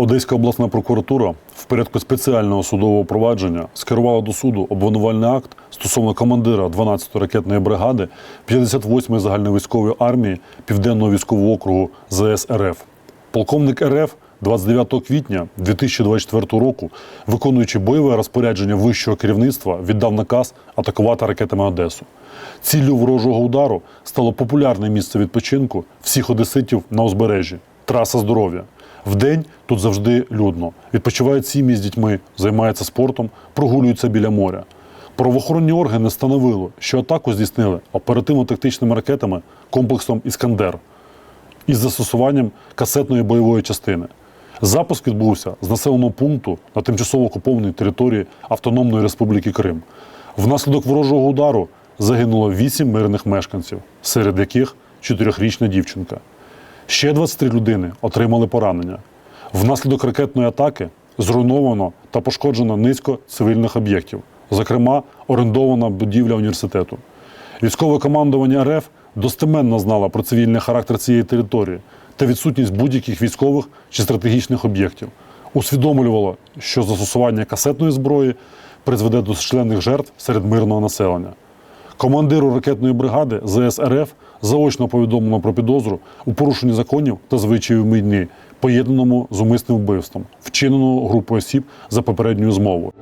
Одеська обласна прокуратура в порядку спеціального судового провадження скерувала до суду обвинувальний акт стосовно командира 12-ї ракетної бригади 58-ї загальновійськової армії Південного військового округу ЗС РФ. Полковник РФ 29 квітня 2024 року, виконуючи бойове розпорядження вищого керівництва, віддав наказ атакувати ракетами Одесу. Ціллю ворожого удару стало популярне місце відпочинку всіх одеситів на узбережжі траса здоров'я. Вдень тут завжди людно. Відпочивають сім'ї з дітьми, займаються спортом, прогулюються біля моря. Правоохоронні органи встановили, що атаку здійснили оперативно-тактичними ракетами комплексом Іскандер із застосуванням касетної бойової частини. Запуск відбувся з населеного пункту на тимчасово окупованій території Автономної Республіки Крим. Внаслідок ворожого удару загинуло 8 мирних мешканців, серед яких 4-річна дівчинка. Ще 23 людини отримали поранення. Внаслідок ракетної атаки зруйновано та пошкоджено низько цивільних об'єктів, зокрема, орендована будівля університету. Військове командування РФ достеменно знало про цивільний характер цієї території та відсутність будь-яких військових чи стратегічних об'єктів. Усвідомлювало, що застосування касетної зброї призведе до численних жертв серед мирного населення. Командиру ракетної бригади ЗС РФ заочно повідомлено про підозру у порушенні законів та звичаїв війни, поєднаному з умисним вбивством, вчиненого групою осіб за попередньою змовою.